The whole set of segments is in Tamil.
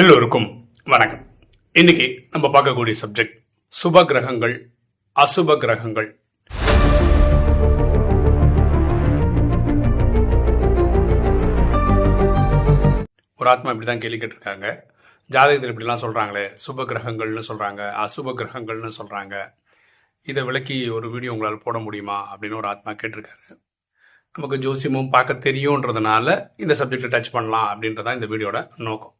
எல்லோருக்கும் வணக்கம். இன்னைக்கு நம்ம பார்க்கக்கூடிய சப்ஜெக்ட் சுப கிரகங்கள் அசுப கிரகங்கள். ஒரு ஆத்மா இப்படிதான் கேள்வி கேட்டிருக்காங்க ஜாதகத்தில் இப்படிலாம் சொல்றாங்களே சுப கிரகங்கள்னு சொல்றாங்க அசுப கிரகங்கள்னு சொல்றாங்க. இதை விளக்கி ஒரு வீடியோ உங்களால் போட முடியுமா அப்படின்னு ஒரு ஆத்மா கேட்டிருக்காரு. நமக்கு ஜோசியமும் பார்க்க தெரியுன்றதுனால இந்த சப்ஜெக்டை டச் பண்ணலாம் அப்படின்றதான் இந்த வீடியோட நோக்கம்.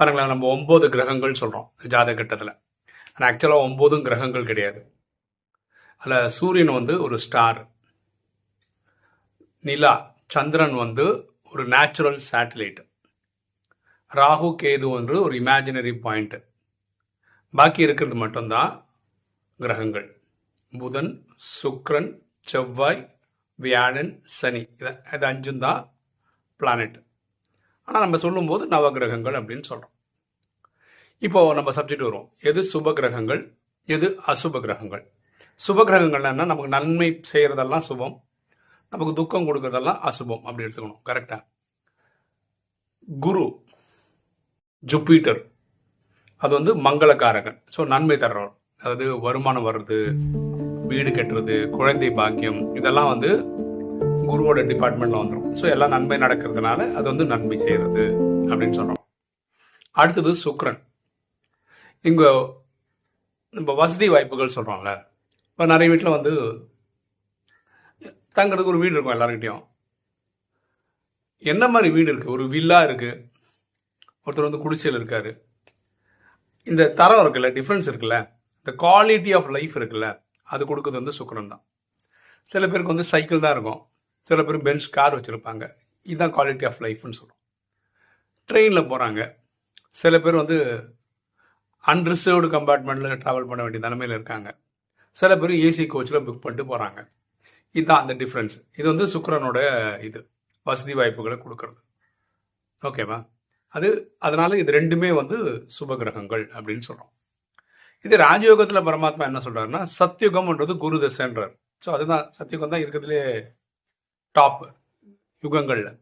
பாருங்களேன் நம்ம ஒம்பது கிரகங்கள் சொல்கிறோம் ஜாதகட்டத்தில் ஆனால் ஆக்சுவலாக ஒம்போதும் கிரகங்கள் கிடையாது. அதில் சூரியன் வந்து ஒரு ஸ்டார் நிலா சந்திரன் வந்து ஒரு நேச்சுரல் சேட்டலைட் ராகு கேது வந்து ஒரு இமேஜினரி பாயிண்ட்டு பாக்கி இருக்கிறது மட்டும்தான் கிரகங்கள். புதன் சுக்ரன் செவ்வாய் வியாழன் சனி இது இது அஞ்சும் தான் பிளானட் ஆனால் நம்ம சொல்லும்போது நவகிரகங்கள் அப்படின்னு சொல்கிறோம் இப்போ நம்ம சப்ஜெக்ட் வரும் எது சுப கிரகங்கள்? எது அசுப கிரகங்கள்? சுப கிரகங்கள் நமக்கு நன்மை செய்கிறதெல்லாம் சுபம். நமக்கு துக்கம் கொடுக்கறதெல்லாம் அசுபம் அப்படி எடுத்துக்கணும். கரெக்டா குரு ஜுப்பிட்டர் அது வந்து மங்களக்காரகன். ஸோ நன்மை தர்றவர். அதாவது வருமானம் வர்றது வீடு கட்டுறது குழந்தை பாக்கியம் இதெல்லாம் வந்து குருவோட டிபார்ட்மெண்ட்ல வந்துடும் ஸோ எல்லாம் நன்மை நடக்கிறதுனால அது வந்து நன்மை செய்யறது அப்படின்னு சொல்றோம் அடுத்தது சுக்ரன். இங்க நம்ம வசதி வாய்ப்புகள் சொல்றோம்ல. இப்போ நிறைய வீட்டில் வந்து தங்கிறதுக்கு ஒரு வீடு இருக்கும் எல்லாருக்கிட்டையும் என்ன மாதிரி வீடு இருக்கு? ஒரு வில்லா இருக்கு. ஒருத்தர் வந்து குடிச்சல் இருக்காரு. இந்த தரம் இருக்குல்ல டிஃப்ரென்ஸ் இருக்குல்ல இந்த குவாலிட்டி ஆஃப் லைஃப் இருக்குல்ல அது கொடுக்கறது வந்து சுக்கரன் தான். சில பேருக்கு வந்து சைக்கிள் தான் இருக்கும். சில பேர் பென்ஸ் கார் வச்சுருப்பாங்க. இதுதான் குவாலிட்டி ஆஃப் லைஃப்னு சொல்லுவோம் ட்ரெயினில் போகிறாங்க சில பேர் வந்து அன்ரிசர்வ்டு கம்பார்ட்மெண்ட்டில் ட்ராவல் பண்ண வேண்டிய நிலமையில் இருக்காங்க. சில பேர் ஏசி கோச்சில் புக் பண்ணிட்டு போகிறாங்க இதுதான் அந்த டிஃப்ரென்ஸ் இது வந்து சுக்கரனோட இது வசதி வாய்ப்புகளை கொடுக்கறது. ஓகேவா அது அதனால இது ரெண்டுமே வந்து சுப கிரகங்கள் அப்படின்னு சொல்கிறோம் இது ராஜயோகத்தில் பரமாத்மா என்ன சொல்கிறாருன்னா சத்தியுகம்ன்றது குரு தசைன்றார். ஸோ அதுதான் சத்யுகம் தான் இருக்கிறதுலே டாப் யுகங்களில்.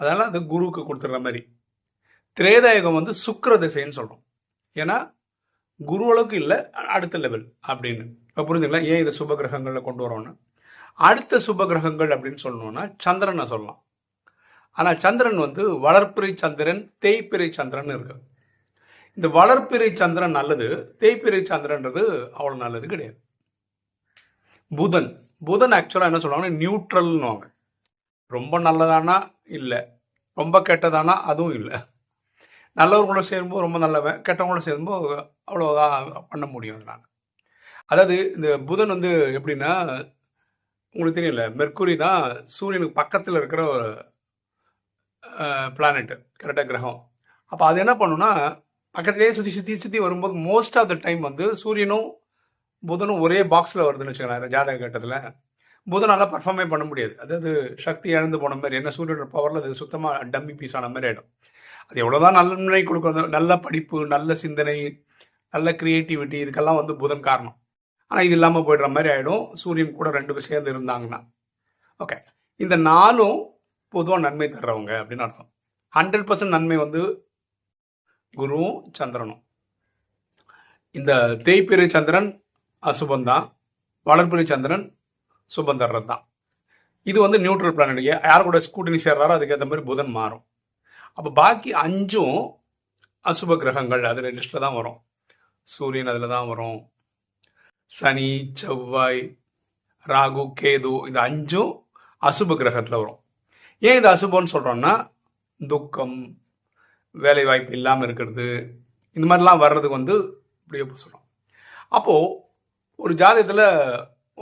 அதனால் அது குருவுக்கு கொடுத்துட்ற மாதிரி. திரேதாயுகம் வந்து சுக்கர திசைன்னு சொல்கிறோம் ஏன்னா குரு அளவுக்கு இல்லை அடுத்த லெவல் அப்படின்னு. இப்போ புரிஞ்சுங்களா? ஏன் இதை சுப கிரகங்களில் கொண்டு வரோம்னு அடுத்த சுப கிரகங்கள் அப்படின்னு சொல்லணும்னா சந்திரனை சொல்லலாம். ஆனால் சந்திரன் வந்து வளர்ப்பிறை சந்திரன் தேய்ப்பிறை சந்திரன் இருக்கு. இந்த வளர்ப்பிறை சந்திரன் நல்லது தேய்ப்பிறை சந்திரன்றது அவ்வளோ நல்லது கிடையாது. புதன். புதன் ஆக்சுவலாக என்ன சொல்லுவாங்கன்னா நியூட்ரல்னுவாங்க ரொம்ப நல்லதானா? இல்லை. ரொம்ப கெட்டதானா? அதுவும் இல்லை. நல்லவர்களோட சேரும்போது ரொம்ப நல்லவன் கெட்டவங்களோட சேரும்போது அவ்வளோதான் பண்ண முடியும் நான். அதாவது இந்த புதன் வந்து எப்படின்னா உங்களுக்கு தெரியல மெர்க்குரி தான் சூரியனுக்கு பக்கத்தில் இருக்கிற ஒரு பிளானெட்டு கரெக்டாக கிரகம். அப்போ அது என்ன பண்ணுன்னா பக்கத்துலேயே சுற்றி சுற்றி சுற்றி வரும்போது மோஸ்ட் ஆஃப் த டைம் வந்து சூரியனும் புதனும் ஒரே பாக்ஸில் வருதுன்னு வச்சுக்கலாம் ஜாதக கட்டத்தில். புதனால் பர்ஃபார்மே பண்ண முடியாது. அதாவது சக்தி இழந்து போன மாதிரி என்ன சூரியனோட பவரில் அது சுத்தமாக டம்மி பீஸ் ஆன மாதிரி ஆகிடும் அது எவ்வளோதான் நன்மை கொடுக்கும் நல்ல படிப்பு நல்ல சிந்தனை நல்ல கிரியேட்டிவிட்டி இதுக்கெல்லாம் வந்து புதன் காரணம். ஆனால் இது இல்லாமல் போயிடுற மாதிரி ஆகிடும் சூரியன் கூட ரெண்டு பேர் சேர்ந்து இருந்தாங்கன்னா. ஓகே இந்த நாளும் பொதுவாக நன்மை தர்றவங்க அப்படின்னு அர்த்தம். ஹண்ட்ரட் பர்சன்ட் நன்மை வந்து குருவும் சந்திரனும். இந்த தேய்பிறை சந்திரன் அசுபம் தான் வளர்பிறை சந்திரன் சுபம் தர்றது தான் இது வந்து நியூட்ரல் பிளானட் யார் கூட கூட்டணி சேர்றாரோ அதுக்கேற்ற மாதிரி புதன் மாறும். அப்போ பாக்கி அஞ்சும் அசுப கிரகங்கள் அதில் லிஸ்ட்டில் தான் வரும். சூரியன் அதில் தான் வரும். சனி செவ்வாய் ராகு கேது இந்த அஞ்சும் அசுப கிரகத்தில் வரும். ஏன் இது அசுபம்னு சொல்கிறோம்னா துக்கம் வேலை வாய்ப்பு இல்லாமல் இருக்கிறது இந்த மாதிரிலாம் வர்றதுக்கு வந்து இப்படியே சொல்கிறோம் அப்போது ஒரு ஜாதகத்தில்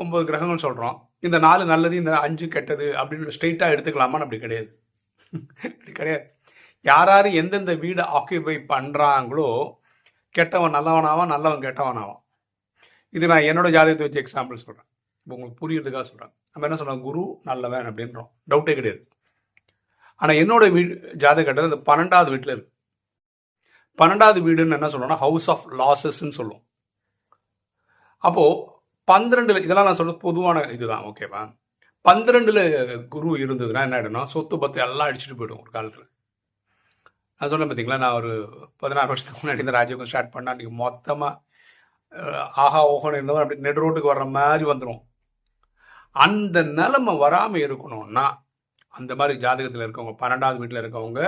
ஒன்பது கிரகங்கள் சொல்கிறோம் இந்த நாலு நல்லது இந்த அஞ்சு கெட்டது அப்படின்னு ஸ்ட்ரெயிட்டாக எடுத்துக்கலாமான்னு அப்படி கிடையாது. அப்படி கிடையாது. யார் யார் எந்தெந்த வீடை ஆக்கியபை பண்ணுறாங்களோ கெட்டவன் நல்லவனாவான் நல்லவன் கெட்டவனாவான். இது நான் என்னோட ஜாதகத்தை வச்சு எக்ஸாம்பிள் சொல்கிறேன் இப்போ உங்களுக்கு புரியுறதுக்காக சொல்கிறேன் நம்ம என்ன சொல்கிறோம் குரு நல்லவன் அப்படின்றோம். டவுட்டே கிடையாது. ஆனால் என்னோட வீடு ஜாதக கட்டது இந்த பன்னெண்டாவது வீட்டில் இருக்கு. பன்னெண்டாவது வீடுன்னு என்ன சொல்லணும்னா ஹவுஸ் ஆஃப் லாசஸ்ன்னு சொல்லுவோம். அப்போது பன்னிரெண்டுல இதெல்லாம் நான் சொல்ல பொதுவான இதுதான் ஓகேவா பன்னிரெண்டுல குரு இருந்ததுன்னா என்ன ஆயிடும்னா சொத்து பத்து எல்லாம் அடிச்சுட்டு போயிடும் ஒரு காலத்தில். நான் சொன்னேன் பார்த்தீங்களா நான் ஒரு பதினாறு வருஷத்துக்கு முன்னாடி இந்த ராஜயோகம் ஸ்டார்ட் பண்ணா அன்றைக்கி மொத்தமாக ஆஹா ஓஹோன்னு இருந்தவன் அப்படி நெட் ரோட்டுக்கு வர்ற மாதிரி வந்துடும் அந்த நிலைமை வராமல் இருக்கணும்னா அந்த மாதிரி ஜாதகத்தில் இருக்கவங்க பன்னெண்டாவது வீட்டில் இருக்கவங்க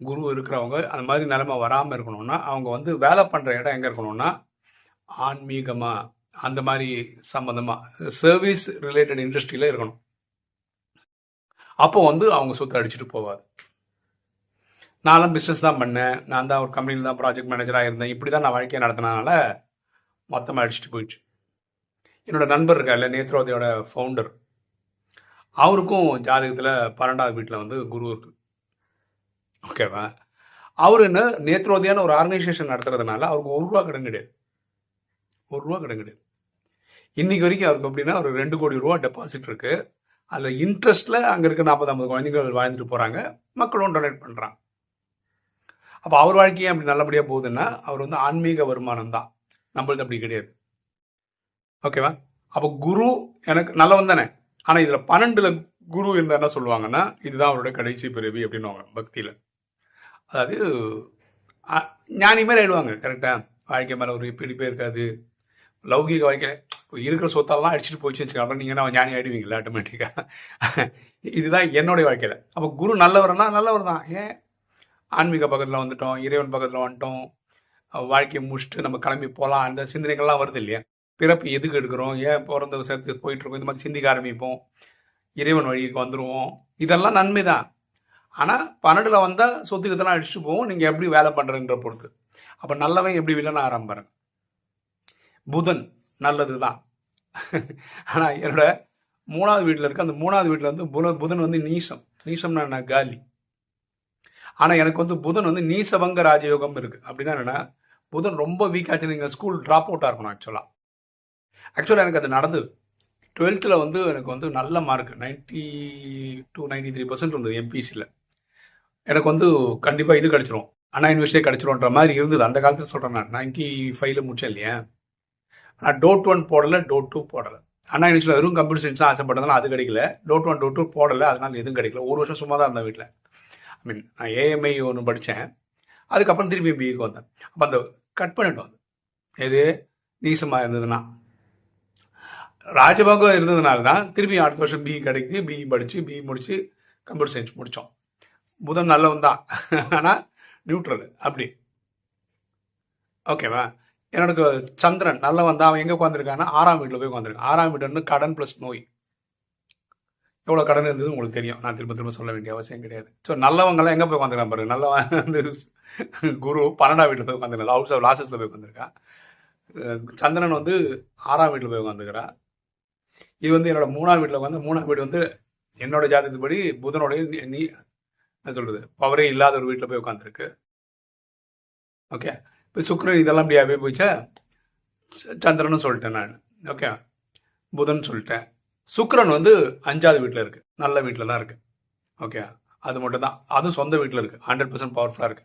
குரு இருக்கிறவங்க அந்த மாதிரி நிலைமை வராமல் இருக்கணும்னா அவங்க வந்து வேலை பண்ணுற இடம் எங்கே இருக்கணும்னா ஆன்மீகமாக அந்த மாதிரி சம்மந்தமாக சர்வீஸ் ரிலேட்டட் இண்டஸ்ட்ரியில் இருக்கணும். அப்போ வந்து அவங்க சொத்து அடிச்சுட்டு போவார். நானும் பிஸ்னஸ் தான் பண்ணேன். நான் தான் ஒரு கம்பெனியில் தான் ப்ராஜெக்ட் மேனேஜராக இருந்தேன். இப்படி தான் நான் வாழ்க்கையை நடத்தினால மொத்தமாக அடிச்சுட்டு போயிடுச்சு. என்னோட நண்பர் இருக்கார்ல நேத்ரோதையோட ஃபவுண்டர் அவருக்கும் ஜாதகத்தில் பன்னெண்டாவது வீட்டில் வந்து குரு இருக்கு. ஓகேவா அவர் என்ன நேத்ரோதையான ஒரு ஆர்கனைசேஷன் நடத்துறதுனால அவருக்கு ஒரு ரூபா கடன் கிடையாது. ஒரு ரூபா கடன் கிடையாது. இன்னைக்கு வரைக்கும் அவருக்கு அப்படின்னா ஒரு ரெண்டு கோடி ரூபா டெபாசிட் இருக்கு. அதில் இன்ட்ரெஸ்ட்டில் அங்கே இருக்க நாற்பது ஐம்பது குழந்தைகள் வாழ்ந்துட்டு போகிறாங்க மக்களும் டொனேட் பண்ணுறாங்க அப்போ அவர் வாழ்க்கையே அப்படி நல்லபடியாக போகுதுன்னா அவர் வந்து ஆன்மீக வருமானம் தான். நம்மளது அப்படி கிடையாது. ஓகேவா அப்போ குரு எனக்கு நல்லவன் தானே. ஆனால் இதில் பன்னெண்டுல குரு இருந்தா என்ன சொல்லுவாங்கன்னா இதுதான் அவரோட கடைசி பிறவி அப்படின்னு பக்தியில். அதாவது ஞானி மாதிரி ஆயிடுவாங்க கரெக்டாக வாழ்க்கை மேலே ஒரு பிடிப்பே இருக்காது. லௌகிக வாழ்க்கை இருக்கிற சொத்தெல்லாம் அடிச்சுட்டு போச்சு வச்சுக்கலாம் நீங்கள் நான் ஞானி ஆயிடுவீங்களா ஆட்டோமேட்டிக்காக இதுதான் என்னுடைய வாழ்க்கையில். அப்போ குரு நல்லவர்னா நல்லவர் தான். ஏன்? ஆன்மீக பக்கத்தில் வந்துட்டோம் இறைவன் பக்கத்தில் வந்துட்டோம். வாழ்க்கையை முடிச்சுட்டு நம்ம கிளம்பி போகலாம் அந்த சிந்தனைகள்லாம் வருது இல்லையா? பிறப்பு எதுக்கு எடுக்கிறோம்? ஏன் பிறந்த சேர்த்து போயிட்டுருக்கோம் இந்த மாதிரி சிந்திக்க ஆரம்பிப்போம். இறைவன் வழிக்கு வந்துடுவோம் இதெல்லாம் நன்மை தான். ஆனால் பன்னெண்டில் வந்தால் சொத்துக்கத்தெல்லாம் அடிச்சுட்டு போவோம்? நீங்கள் எப்படி வேலை பண்ணுறன்ற பொறுத்து. அப்போ நல்லவன் எப்படி வில்லன் ஆரம்பிப்பாரு புதன். நல்லது தான் ஆனால் என்னோட மூணாவது வீட்டில் இருக்க அந்த மூணாவது வீட்டில் வந்து புதன் புதன் வந்து நீசம். நீசம்னா என்ன? காலி. ஆனால் எனக்கு வந்து புதன் வந்து நீசபங்க ராஜயோகம் இருக்கு. அப்படின்னா என்னன்னா புதன் ரொம்ப வீக் ஆச்சு நீங்கள் ஸ்கூல் ட்ராப் அவுட்டாக இருக்கணும் ஆக்சுவலாக ஆக்சுவலாக எனக்கு அது நடந்தது. டுவெல்த்தில் வந்து எனக்கு வந்து நல்ல mark ninety two ninety three percent இருந்தது எம்பிசியில் எனக்கு வந்து கண்டிப்பாக இது கிடச்சிரும். அண்ணா யூனிவர்சிட்டியே கிடச்சிரும்ன்ற மாதிரி இருந்தது. அந்த காலத்தில் சொல்கிறேன் நான். நைன்ட்டி ஃபைவ்ல முடிச்சேன் இல்லையா? நான் டோட் ஒன் போடலை டோட் டூ போடலை. ஆனால் இனிஷியல் வெறும் கம்ப்யூட்டர் சயின்ஸ் தான் ஆசைப்பட்டதுனால அது கிடைக்கல. டோட் ஒன் டோட் டூ போடலை அதனால் எதுவும் கிடைக்கல. ஒரு வருஷம் சும்மா தான் இருந்தேன் வீட்டில் ஐ மீன் நான் ஏஎம்ஐ ஒன்று படித்தேன் அதுக்கப்புறம் திரும்பி பிஇக்கு வந்தேன். அப்போ அந்த கட் பண்ணிட்டு வந்து எது? நீசமாக இருந்ததுன்னா. ராஜபாகம் இருந்ததுனால தான் திரும்பி அடுத்த வருஷம் பிஇ கிடைக்குது. பிஇ படித்து பிஇ முடித்து கம்ப்யூட்டர் சயின்ஸ் முடித்தோம் புதன் நல்லவன் தான். ஆனால் நியூட்ரல் அப்படி. ஓகேவா என்னோட சந்திரன் நல்லவன் தான் அவன் எங்கே உட்காந்துருக்கான்னா ஆறாம் வீட்டில் போய் உட்காந்துருக்கான் ஆறாம் வீடுன்னு கடன் ப்ளஸ் நோய். எவ்வளோ கடன் இருந்தது உங்களுக்கு தெரியும். நான் திரும்ப திரும்ப சொல்ல வேண்டிய அவசியம் கிடையாது. ஸோ நல்லவங்கெல்லாம் எங்கே போய் உட்காந்துருக்கான் பாருங்க நல்லவன் வந்து குரு பன்னெண்டாம் வீட்டில் போய் உட்காந்துருக்கான் ஹவுஸ் ஆஃப் லாசஸில் போய் உட்காந்துருக்கான் சந்திரன் வந்து ஆறாம் வீட்டில் போய் உட்காந்துருக்கிறா இது வந்து என்னோட மூணாம் வீட்டில் உட்காந்து மூணாம் வீடு வந்து என்னோட ஜாதகத்துப்படி புதனுடைய நீ- நீ என்ன சொல்கிறது பவரே இல்லாத ஒரு வீட்டில் போய் உட்காந்துருக்கு ஓகே இப்போ சுக்கரன் இதெல்லாம் அப்படியே போயிச்சா? ச- சொல்லிட்டேன் நான். ஓகே புதன் சொல்லிட்டேன். சுக்கரன் வந்து அஞ்சாவது வீட்டில் இருக்கு. நல்ல வீட்டில் தான் இருக்கு. ஓகே அது மட்டும் தான். அதுவும் சொந்த வீட்டில் இருக்கு. ஹண்ட்ரட் பர்சன்ட் பவர்ஃபுல்லாக இருக்கு.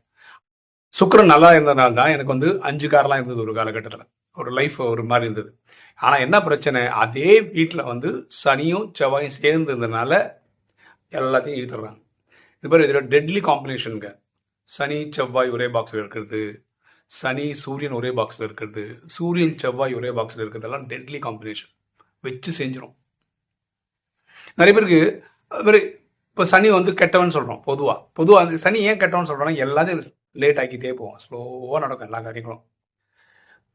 சுக்கரன் நல்லா இருந்ததுனால தான் எனக்கு வந்து அஞ்சு கார்லாம் இருந்தது ஒரு காலகட்டத்தில். ஒரு லைஃப் ஒரு மாதிரி இருந்தது. ஆனால் என்ன பிரச்சனை? அதே வீட்டில் வந்து சனியும் செவ்வாயும் சேர்ந்து இருந்ததுனால எல்லாத்தையும் இழுத்துறாங்க இது மாதிரி இதில் டெட்லி காம்பினேஷனுங்க சனி செவ்வாய் ஒரே பாக்ஸில் இருக்கிறது. சனி சூரியன் ஒரே பாக்ஸில் இருக்கிறது. சூரியன் செவ்வாய் ஒரே பாக்ஸில் இருக்கிறதெல்லாம் டெட்லி காம்பினேஷன் வச்சு செஞ்சிடும் நிறைய பேருக்கு அது மாதிரி இப்போ சனி வந்து கெட்டவன் சொல்கிறோம் பொதுவாக பொதுவாக சனி ஏன் கெட்டவன் சொல்கிறோன்னா எல்லாத்தையும் லேட் ஆக்கிட்டே போவோம். ஸ்லோவாக நடக்கும் எல்லா காரியங்களும்.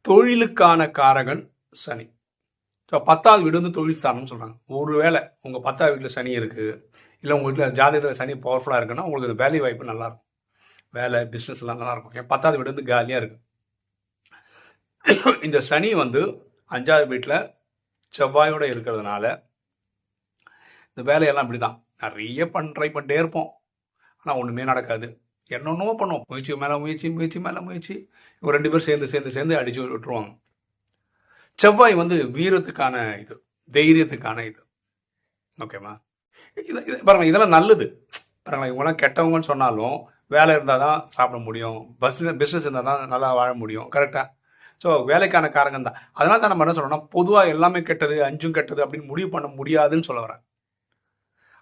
தொழிலுக்கான காரகன் சனி. ஸோ பத்தாவது வீடு வந்து தொழில் ஸ்தானம்னு சொல்கிறாங்க ஒருவேளை உங்கள் பத்தாவது வீட்டில் சனி இருக்குது இல்லை உங்கள் வீட்டில் ஜாதகத்தில் சனி பவர்ஃபுல்லாக இருக்குன்னா உங்களுக்கு அந்த வேலை வாய்ப்பு நல்லாயிருக்கும் வேலை பிஸ்னஸ் எல்லாம் நல்லா இருக்கும். என் பத்தாவது வீடு வந்து காலியாக இருக்கு. இந்த சனி வந்து அஞ்சாவது வீட்டில் செவ்வாயோட இருக்கிறதுனால இந்த வேலையெல்லாம் இப்படி தான் நிறைய பண் ட்ரை பண்ணிட்டே இருப்போம். ஆனால் ஒன்றுமே நடக்காது. என்னென்னமோ பண்ணுவோம். முயற்சி மேலே முயற்சி முயற்சி மேலே முயற்சி. இவங்க ரெண்டு பேரும் சேர்ந்து சேர்ந்து சேர்ந்து அடிச்சு விட்டுருவாங்க. செவ்வாய் வந்து வீரத்துக்கான இது. தைரியத்துக்கான இது. ஓகேவா இது இது- பாருங்க இதெல்லாம் நல்லது. பாருங்களேன் இவங்களாம் கெட்டவங்கன்னு சொன்னாலும் வேலை இருந்தால் தான் சாப்பிட முடியும். பஸ் பிஸ்னஸ் இருந்தால் தான் நல்லா வாழ முடியும். கரெக்டாக ஸோ வேலைக்கான காரகம் தான். அதனால தான் நம்ம என்ன சொல்கிறோம்னா பொதுவாக எல்லாமே கெட்டது அஞ்சும் கெட்டது அப்படின்னு முடிவு பண்ண முடியாதுன்னு சொல்ல வரேன்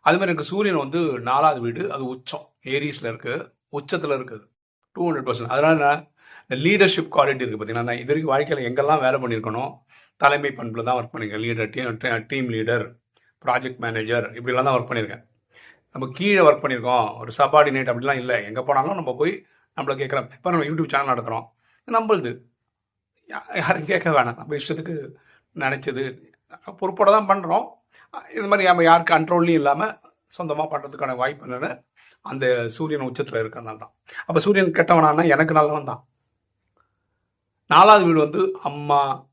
அதுமாதிரி எனக்கு சூரியன் வந்து நாலாவது வீடு அது உச்சம். ஏரிஸில் இருக்குது உச்சத்தில் இருக்குது. டூ ஹண்ட்ரட் பர்சன்ட் அதனால நான் இந்த லீடர்ஷிப் குவாலிட்டி இருக்குது பார்த்தீங்கன்னா நான் இது வரைக்கும் வாழ்க்கையில் எங்கெல்லாம் வேலை பண்ணியிருக்கணும் தலைமை பண்பில் தான் ஒர்க் பண்ணியிருக்கேன். Leader team team leader project manager இப்படிலாம் தான் ஒர்க் பண்ணியிருக்கேன். நம்ம கீழே ஒர்க் பண்ணியிருக்கோம். ஒரு சபார்டினேட் அப்படிலாம் இல்லை. எங்கே போனாலும் நம்ம போய் நம்மளை கேட்குறோம் இப்போ நம்ம யூடியூப் சேனல் நடத்துகிறோம் நம்மளுது யா- யாரும் கேட்க வேணாம். நம்ம இஷ்டத்துக்கு நினச்சது. பொறுப்போட தான் பண்ணுறோம் இது மாதிரி நம்ம யார் கண்ட்ரோல்லையும் இல்லாமல் சொந்தமாக பண்ணுறதுக்கான வாய்ப்பு என்னன்னு அந்த சூரியன் உச்சத்தில் இருக்கிறனால தான். அப்போ சூரியன் கெட்டவனானா எனக்கு நல்லவன் தான். நாலாவது வீடு வந்து அம்மா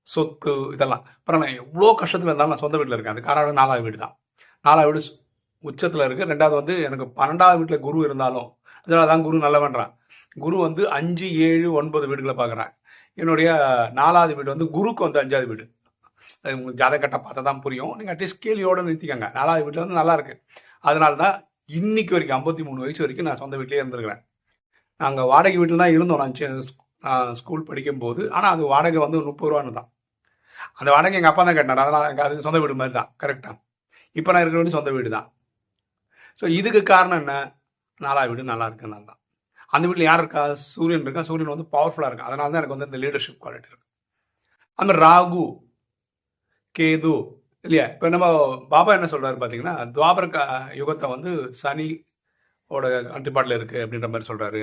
சொத்து இதெல்லாம். அப்புறம் நான் எவ்வளோ கஷ்டத்தில் இருந்தாலும் நான் சொந்த வீட்டில் இருக்கேன். அது காரணம் நாலாவது வீடு தான். நாலாவது வீடு உச்சத்தில் இருக்குது ரெண்டாவது வந்து எனக்கு பன்னெண்டாவது வீட்டில் குரு இருந்தாலும் அதனால தான் குரு நல்லவன்றான். குரு வந்து அஞ்சு ஏழு ஒன்பது வீடுகளை பார்க்குறேன் என்னுடைய நாலாவது வீடு வந்து குருக்கு வந்து அஞ்சாவது வீடு. அது உங்களுக்கு ஜாதகட்டை பார்த்தா தான் புரியும் நீங்கள் அட்லீஸ்ட் கேள்வியோடு நிறுத்திக்கங்க. நாலாவது வீட்டில் வந்து நல்லா இருக்கு. அதனால தான் இன்னைக்கு வரைக்கும் ஐம்பத்தி மூணு வயசு வரைக்கும் நான் சொந்த வீட்டிலே இருந்திருக்கிறேன். நாங்கள் வாடகை வீட்டில் தான் இருந்தோம். நான் சி- நான் ஸ்கூல் படிக்கும்போது. ஆனால் அது வாடகை வந்து முப்பது ரூபான்னு தான். அந்த வாடகை எங்கள் அப்பா தான் கட்டினார் அதனால் எனக்கு அது சொந்த வீடு மாதிரி தான். கரெக்டாக இப்போ நான் இருக்கிற வீடு சொந்த வீடு தான். ஸோ இதுக்கு காரணம் என்ன? நாலாவது வீடு நல்லா இருக்குன்னு தான். அந்த வீட்டில் யார் இருக்கா? சூரியன் இருக்கா? சூரியன் வந்து பவர்ஃபுல்லாக இருக்கும் அதனால தான் எனக்கு வந்து இந்த லீடர்ஷிப் குவாலிட்டி இருக்கு. அந்த மாதிரி ராகு கேது இல்லையா? இப்போ நம்ம பாபா என்ன சொல்றாரு பார்த்தீங்கன்னா துவாபர க- யுகத்தை வந்து சனியோட கட்டுப்பாட்டில் இருக்கு அப்படின்ற மாதிரி சொல்றாரு.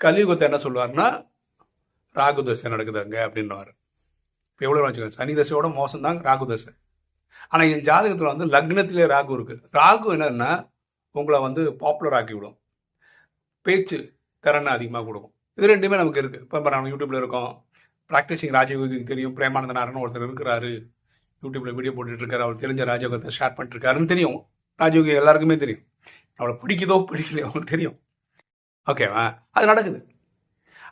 கலியுகத்தை என்ன சொல்லுவாருன்னா ராகு தசை நடக்குது அங்கே அப்படின்றவாரு இப்போ எவ்வளோ வச்சுக்கோங்க. சனி தசையோட மோசம் தான் ராகு தசை. ஆனால் என் ஜாதகத்தில் வந்து லக்னத்திலே ராகு இருக்குது ராகு என்னன்னா உங்களை வந்து பாப்புலர் ஆக்கி விடும். பேச்சு திறனை அதிகமாக கொடுக்கும். இது ரெண்டுமே நமக்கு இருக்குது இப்போ நம்ம யூடியூப்பில் இருக்கோம். ப்ராக்டிசிங் ராஜயோகிக்கு தெரியும். பிரேமானந்தனாரன் ஒருத்தர் இருக்கிறாரு. யூடியூப்பில் வீடியோ போட்டுட்ருக்காரு அவர் தெரிஞ்ச ராஜயோகத்தை ஷேர் பண்ணிட்டுருக்காருன்னு தெரியும். ராஜயோகி எல்லாருக்குமே தெரியும். அவளை பிடிக்குதோ பிடிக்கலையோ அவங்களுக்கு தெரியும். ஓகேவா அது நடக்குது.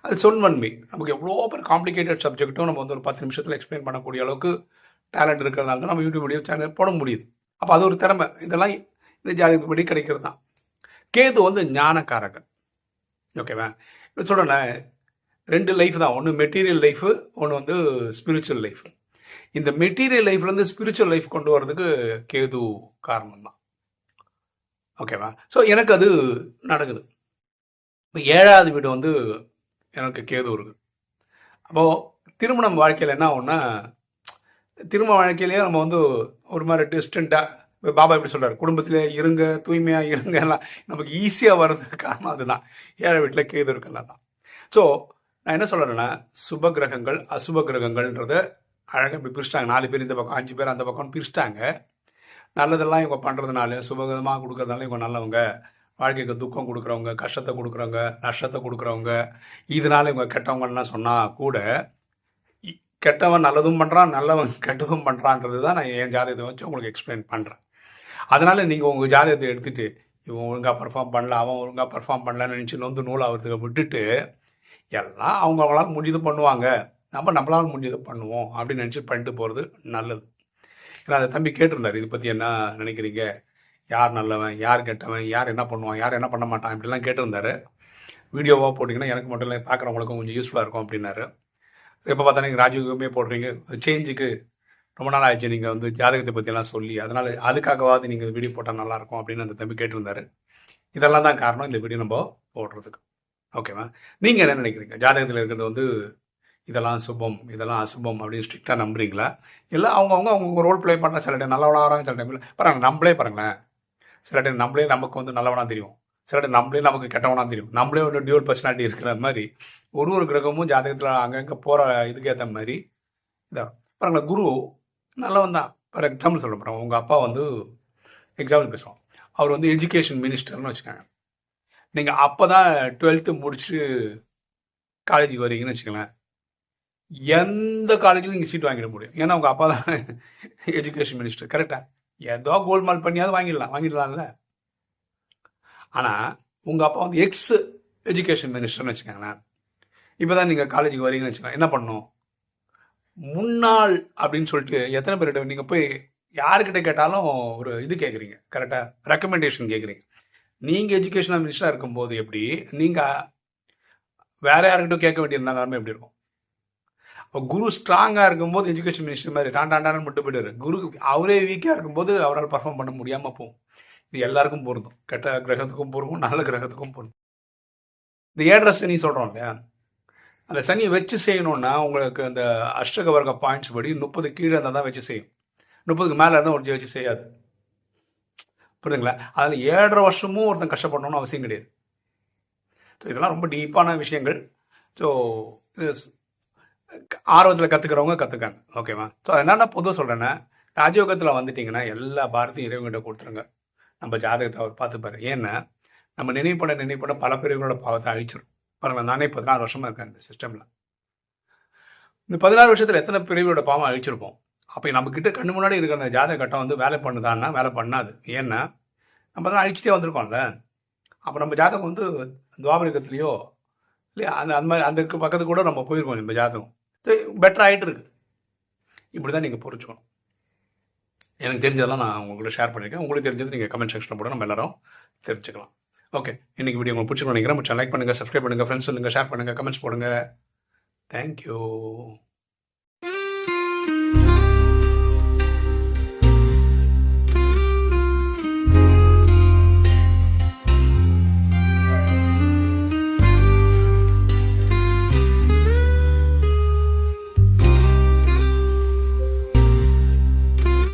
அது சொன்வன்மை. நமக்கு எவ்வளோ பெரிய காம்ப்ளிகேட்டட் சப்ஜெக்ட்டும் நம்ம வந்து ஒரு பத்து நிமிஷத்தில் எக்ஸ்பிளைன் பண்ணக்கூடிய அளவுக்கு டேலண்ட் இருக்கிறதுனால தான் நம்ம யூடியூப் வீடியோ சேனல் போட முடியுது. அப்போ அது ஒரு திறமை. இதெல்லாம் இந்த ஜாதகத்துப்படி கிடைக்கிறது? தான் கேது வந்து ஞானக்காரகன். ஓகேவா இப்போ சொல்கிறேன் ரெண்டு லைஃப் தான். ஒன்று மெட்டீரியல் லைஃபு ஒன்று வந்து ஸ்பிரிச்சுவல் லைஃப் இந்த மெட்டீரியல் லைஃப்லேருந்து ஸ்பிரிச்சுவல் லைஃப் கொண்டு வரதுக்கு கேது காரணம் தான். ஓகேவா ஸோ எனக்கு அது நடக்குது. இப்போ ஏழாவது வீடு வந்து எனக்கு கேது இருக்குது அப்போது திருமணம் வாழ்க்கையில் என்ன ஆகும்னா திரும்ப வாழ்க்கையிலேயே நம்ம வந்து ஒரு மாதிரி டிஸ்டண்ட்டாக பாபா எப்படி சொல்கிறார் குடும்பத்திலே இருங்க தூய்மையாக இருங்க எல்லாம் நமக்கு ஈஸியாக வர்றதுக்கு காரணம் அதுதான். ஏழை வீட்டில் கேது இருக்கலாம் தான் ஸோ நான் என்ன சொல்கிறேன்னா சுப கிரகங்கள் அசுப கிரகங்கள்ன்றத அழகாக இப்படி பிரிச்சிட்டாங்க. நாலு பேர் இந்த பக்கம் அஞ்சு பேர் அந்த பக்கம் பிரிச்சிட்டாங்க. நல்லதெல்லாம் இவங்க பண்ணுறதுனால சுபகமாக கொடுக்கறதுனால இவங்க நல்லவங்க. வாழ்க்கைக்கு துக்கம் கொடுக்குறவங்க கஷ்டத்தை கொடுக்குறவங்க நஷ்டத்தை கொடுக்குறவங்க. இதனால இவங்க கெட்டவங்கலாம் சொன்னால் கூட கெட்டவன் நல்லதும் பண்ணுறான் நல்லவன் கெட்டதும் பண்ணுறான்றது தான் நான் என் ஜாதகத்தை வச்சு உங்களுக்கு எக்ஸ்பிளைன் பண்ணுறேன் அதனால் நீங்கள் உங்கள் ஜாதகத்தை எடுத்துகிட்டு இவன் ஒழுங்காக பர்ஃபார்ம் பண்ணல அவன் ஒழுங்காக பர்ஃபார்ம் பண்ணலன்னு நினச்சி நொந்து நூலாகிறதுக்கு விட்டுட்டு எல்லாம் அவங்க அவங்களால முடிஞ்சது பண்ணுவாங்க. நம்ம நம்மளால் முடிஞ்சது பண்ணுவோம் அப்படின்னு நினச்சி பண்ணிட்டு போகிறது நல்லது. ஏன்னா அந்த தம்பி கேட்டிருந்தார் இதை பற்றி என்ன நினைக்கிறீங்க? யார் நல்லவன்? யார் கெட்டவன்? யார் என்ன பண்ணுவான்? யார் என்ன பண்ண மாட்டான்? இப்படிலாம் கேட்டிருந்தாரு. வீடியோவாக போட்டிங்கன்னா எனக்கு மட்டும் இல்லை பார்க்குறவங்களுக்கும் கொஞ்சம் யூஸ்ஃபுல்லாக இருக்கும் அப்படின்னாரு. எப்போ பார்த்தா நீங்கள் ராஜயோகமே போடுறீங்க. சேஞ்சுக்கு ரொம்ப நாள் ஆயிடுச்சு. நீங்கள் வந்து ஜாதகத்தை பற்றியெல்லாம் சொல்லி அதனால் அதுக்காகவாவது நீங்கள் வீடியோ போட்டால் நல்லாயிருக்கும் அப்படின்னு அந்த தம்பி கேட்டிருந்தாரு. இதெல்லாம் தான் காரணம். இந்த வீடியோ நம்ம போடுறதுக்கு. ஓகேவா நீங்கள் என்ன நினைக்கிறீங்க? ஜாதகத்தில் இருக்கிறது வந்து இதெல்லாம் சுபம் இதெல்லாம் அசுபம் அப்படின்னு ஸ்ட்ரிக்டாக நம்புறீங்களா? இல்லை அவங்கவுங்க அவங்க ரோல் ப்ளே பண்ணால் சில டைம் நல்லவனாக வராங்க சில இல்லை. பாருங்க நம்மளே பாருங்களேன். சில டைம் நம்மளே நமக்கு வந்து நல்லவனாக தெரியும். சில நம்மளே நமக்கு கெட்டவனா தெரியும். நம்மளே ஒரு டியூல் பர்சனாலிட்டி இருக்கிற மாதிரி ஒரு ஒரு கிரகமும் ஜாதகத்தில் அங்கங்கே போகிற இதுக்கேற்ற மாதிரி இதாக பாருங்களேன் குரு நல்லவன் தான். ஃபார் எக்ஸாம்பிள் சொல்ல போகிறோம் உங்கள் அப்பா வந்து எக்ஸாம்பிள் பேசுவோம் அவர் வந்து எஜுகேஷன் மினிஸ்டர்னு வச்சுக்கோங்க. நீங்கள் அப்போ தான் டுவெல்த்து முடிச்சு காலேஜுக்கு வரீங்கன்னு வச்சுக்கோங்களேன். எந்த காலேஜிலும் நீங்கள் சீட் வாங்கிட முடியும். ஏன்னா உங்கள் அப்பா தான் எஜுகேஷன் மினிஸ்டர் கரெக்டாக ஏதோ கோல்மால் பண்ணியாவது வாங்கிடலாம். வாங்கிடலாம்ல. ஆனால் உங்கள் அப்பா வந்து எக்ஸ் எஜுகேஷன் மினிஸ்டர்னு வச்சுக்கோங்களேன். இப்போ தான் நீங்கள் காலேஜுக்கு வரீங்கன்னு வச்சுக்கோங்க. என்ன பண்ணும்? முன்னாள் அப்படின்னு சொல்லிட்டு எத்தனை பேர்கிட்ட நீங்கள் போய் யாருக்கிட்ட கேட்டாலும் ஒரு இது கேட்குறீங்க கரெக்டாக ரெக்கமெண்டேஷன் கேட்குறீங்க நீங்கள் எஜுகேஷன் மினிஸ்டராக இருக்கும்போது எப்படி? நீங்கள் வேற யாருக்கிட்டும் கேட்க வேண்டியிருந்தா நிலைமை எப்படி இருக்கும். இப்போ குரு ஸ்ட்ராங்காக இருக்கும்போது எஜுகேஷன் மினிஸ்டர் மாதிரி டான் டான் டான்னு மட்டும் போயிடுவார். குரு அவரே வீக்காக இருக்கும்போது அவரால் பர்ஃபார்ம் பண்ண முடியாமல் போகும். இது எல்லாருக்கும் பொருந்தும். கெட்ட கிரகத்துக்கும் பொருந்தும் நல்ல கிரகத்துக்கும் பொருந்தும். இந்த ஏழரை சனி சொல்கிறோம் இல்லையா? அந்த சனியை வச்சு செய்யணும்னா உங்களுக்கு அந்த அஷ்டக வர்க்க பாயிண்ட்ஸ் படி முப்பது கீழே இருந்தால் தான் வச்சு செய்யும். முப்பதுக்கு மேலே இருந்தால் ஒரு வச்சு செய்யாது. புரியுதுங்களா? அதில் ஏழரை வருஷமும் ஒருத்தன் கஷ்டப்படணும்னு அவசியம் கிடையாது. ஸோ இதெல்லாம் ரொம்ப டீப்பான விஷயங்கள். ஸோ இது ஆர்வத்தில் கற்றுக்கிறவங்க கற்றுக்காங்க ஓகேவா ஸோ என்னென்ன பொதுவாக சொல்கிறேன்னா ராஜயோகத்தில் வந்துட்டிங்கன்னா எல்லா பாரதியும் இறைவன்கிட்ட கொடுத்துருங்க. நம்ம ஜாதகத்தை அவர் பார்த்துப்பாரு. ஏன்னா நம்ம நினைவு பண்ண பல பிரிவுகளோட பாவத்தை அழிச்சிடும் பரவாயில்ல நானே பதினாறு வருஷமாக இருக்கேன் இந்த சிஸ்டமில் இந்த பதினாறு வருஷத்தில் எத்தனை பிரிவோட பாவம் அழிச்சிருப்போம்? அப்போ நம்மக்கிட்ட கண்ணு முன்னாடி இருக்கிற அந்த ஜாதக கட்டம் வந்து வேலை பண்ணுதான்னா வேலை பண்ணாது. ஏன்னா நம்ம தான் அழிச்சிட்டே வந்திருக்கோம்ல. அப்போ நம்ம ஜாதகம் வந்து துவாபரிகத்துலேயோ இல்லையா அந்த அந்த மாதிரி அந்த பக்கத்து கூட நம்ம போயிருக்கோம் நம்ம ஜாதகம். பெட்டர் ஆகிட்டு இருக்கு. இப்படி தான் நீங்கள் புரிஞ்சுக்கணும். எனக்கு தெரிஞ்சதெல்லாம் நான் உங்களுக்கு ஷேர் பண்ணியிருக்கேன். உங்களுக்கு தெரிஞ்சது நீங்கள் கமெண்ட் செக்ஷனில் போட நம்ம எல்லாரும் தெரிஞ்சுக்கலாம். ஓகே இன்னைக்கு வீடியோ உங்களுக்கு பிடிச்சிருக்கோம் நினைக்கிறேன். லைக் பண்ணுங்கள் சப்ஸ்கிரைப் பண்ணுங்கள் ஃப்ரெண்ட்ஸ் சொல்லுங்கள் ஷேர் பண்ணுங்கள் கமெண்ட்ஸ் போடுங்க. தேங்க்யூ